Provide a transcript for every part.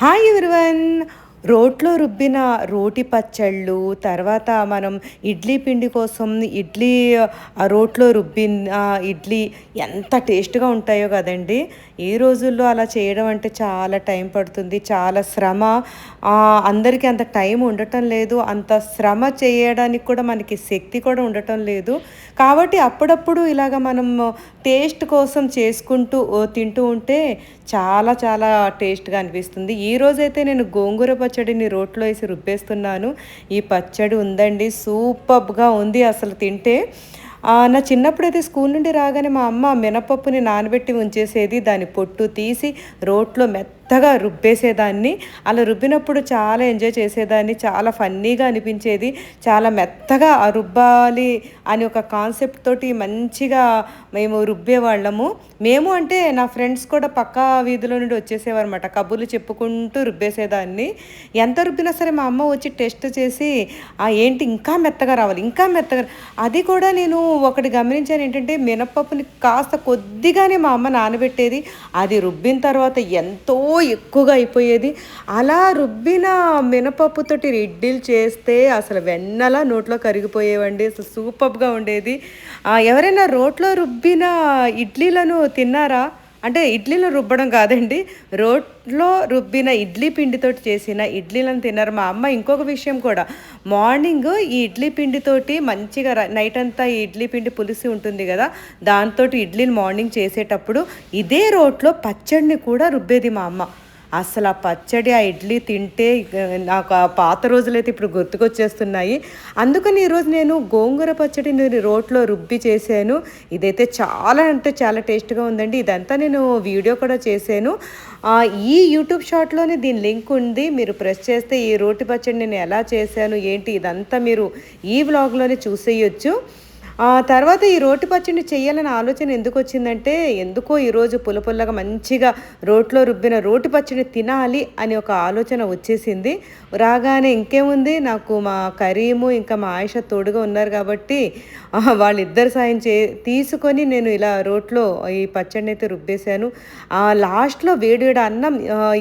Hi everyone. రోట్లో రుబ్బిన రోటి పచ్చళ్ళు తర్వాత మనం ఇడ్లీ పిండి కోసం ఇడ్లీ రోట్లో రుబ్బిన ఇడ్లీ ఎంత టేస్ట్గా ఉంటాయో కదండి. ఈ రోజుల్లో అలా చేయడం అంటే చాలా టైం పడుతుంది చాలా శ్రమ. అందరికీ అంత టైం ఉండటం లేదు అంత శ్రమ చేయడానికి కూడా మనకి శక్తి కూడా ఉండటం లేదు. కాబట్టి అప్పుడప్పుడు ఇలాగ మనం టేస్ట్ కోసం చేసుకుంటూ తింటూ ఉంటే చాలా చాలా టేస్ట్గా అనిపిస్తుంది. ఈ రోజైతే నేను గోంగూర పచ్చడిని రోట్లో వేసి రుబ్బేస్తున్నాను. ఈ పచ్చడి ఉందండి సూపర్గా ఉంది అసలు తింటే. నా నా చిన్నప్పుడైతే స్కూల్ నుండి రాగానే మా అమ్మ మినపప్పుని నానబెట్టి ఉంచేసేది. దాని పొట్టు తీసి రోట్లో మెత్త మెత్తగా రుబ్బేసేదాన్ని. అలా రుబ్బినప్పుడు చాలా ఎంజాయ్ చేసేదాన్ని. చాలా ఫన్నీగా అనిపించేది. చాలా మెత్తగా ఆ రుబ్బాలి అని ఒక కాన్సెప్ట్ తోటి మంచిగా మేము రుబ్బేవాళ్ళము. మేము అంటే నా ఫ్రెండ్స్ కూడా పక్క వీధిలో నుండి వచ్చేసేవారు అనమాట కబుర్లు చెప్పుకుంటూ రుబ్బేసేదాన్ని. ఎంత రుబ్బినా సరే మా అమ్మ వచ్చి టెస్ట్ చేసి ఆ ఏంటి ఇంకా మెత్తగా రావాలి ఇంకా మెత్తగా అది కూడా నేను ఒకటి గమనించాను ఏంటంటే మినపప్పుని కాస్త కొద్దిగానే మా అమ్మ నానబెట్టేది. అది రుబ్బిన తర్వాత ఎంతో ఎక్కువగా అయిపోయేది. అలా రుబ్బిన మినపప్పుతోటి ఇడ్లీలు చేస్తే అసలు వెన్నలా నోట్లో కరిగిపోయేవండి. అసలు సూపర్గా ఉండేది. ఎవరైనా రోట్లో రుబ్బిన ఇడ్లీలను తిన్నారా? అంటే ఇడ్లీలు రుబ్బడం కాదండి రోట్లో రుబ్బిన ఇడ్లీ పిండితోటి చేసిన ఇడ్లీలను తిన్నారు మా అమ్మ. ఇంకొక విషయం కూడా మార్నింగ్ ఈ ఇడ్లీ పిండితోటి మంచిగా ర- నైట్ అంతా ఈ ఇడ్లీ పిండి పులిసి ఉంటుంది కదా దాంతో ఇడ్లీని మార్నింగ్ చేసేటప్పుడు ఇదే రోట్లో పచ్చడిని కూడా రుబ్బేది మా అమ్మ. అసలు ఆ పచ్చడి ఆ ఇడ్లీ తింటే నాకు ఆ పాత రోజులైతే ఇప్పుడు గుర్తుకొచ్చేస్తున్నాయి. అందుకని ఈరోజు నేను గోంగూర పచ్చడి నేను రోట్లో రుబ్బి చేశాను. ఇదైతే చాలా అంటే చాలా టేస్ట్గా ఉందండి. ఇదంతా నేను వీడియో కూడా చేశాను. ఈ యూట్యూబ్ షార్ట్లోనే దీని లింక్ ఉంది. మీరు ప్రెస్ చేస్తే ఈ రోటి పచ్చడి నేను ఎలా చేశాను ఏంటి ఇదంతా మీరు ఈ వ్లాగ్లోనే చూసేయొచ్చు. ఆ తర్వాత ఈ రోటి పచ్చడిని చేయాలని ఆలోచన ఎందుకు వచ్చిందంటే ఎందుకో ఈరోజు పుల్ల పుల్లగా మంచిగా రోట్లో రుబ్బిన రోటి పచ్చడి తినాలి అని ఒక ఆలోచన వచ్చేసింది. రాగానే ఇంకేముంది? నాకు మా కరీము ఇంకా మా ఆయుష తోడుగా ఉన్నారు కాబట్టి వాళ్ళిద్దరు సాయం చే తీసుకొని నేను ఇలా రోట్లో ఈ పచ్చడిని అయితే రుబ్బేశాను. ఆ, లాస్ట్లో వేడివేడి అన్నం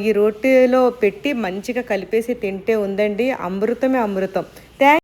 ఈ రోటిలో పెట్టి మంచిగా కలిపేసి తింటే ఉందండి. అమృతమే అమృతం. థ్యాంక్